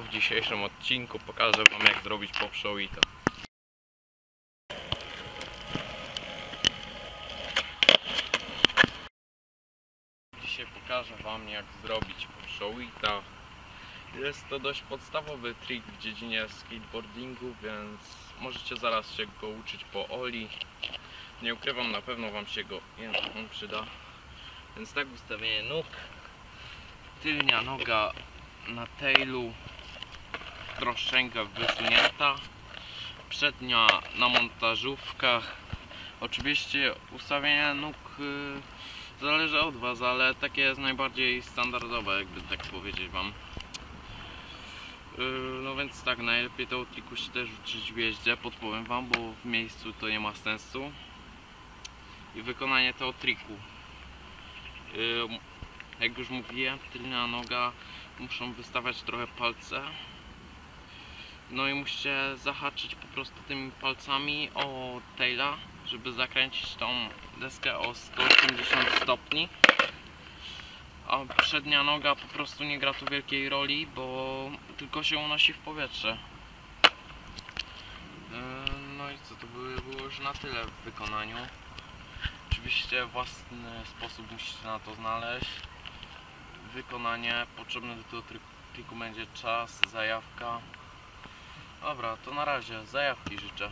W dzisiejszym odcinku pokażę wam jak zrobić popszołito. Dzisiaj pokażę wam jak zrobić popszołita. Jest to dość podstawowy trik w dziedzinie skateboardingu, więc możecie zaraz się go uczyć po Oli. Nie ukrywam, na pewno wam się go on przyda. Więc tak ustawienie nóg. Tylnia noga na tailu troszeczkę wysunięta. Przednia na montażówkach. Oczywiście ustawienie nóg y, zależy od Was, ale takie jest najbardziej standardowe jakby tak powiedzieć Wam. Y, no więc tak, najlepiej to triku się też uczyć w jeździe, podpowiem Wam, bo w miejscu to nie ma sensu. I wykonanie tego triku Y, jak już mówiłem, tylna noga muszą wystawać trochę palce. No i musicie zahaczyć po prostu tymi palcami o taila, żeby zakręcić tą deskę o 180 stopni. A przednia noga po prostu nie gra tu wielkiej roli, bo tylko się unosi w powietrze. Yy, No i co, to by było już na tyle w wykonaniu. Oczywiście własny sposób musicie na to znaleźć. Wykonanie, potrzebny do tego trik- triku będzie czas, zajawka. Dobra, to na razie, zajawki życzę.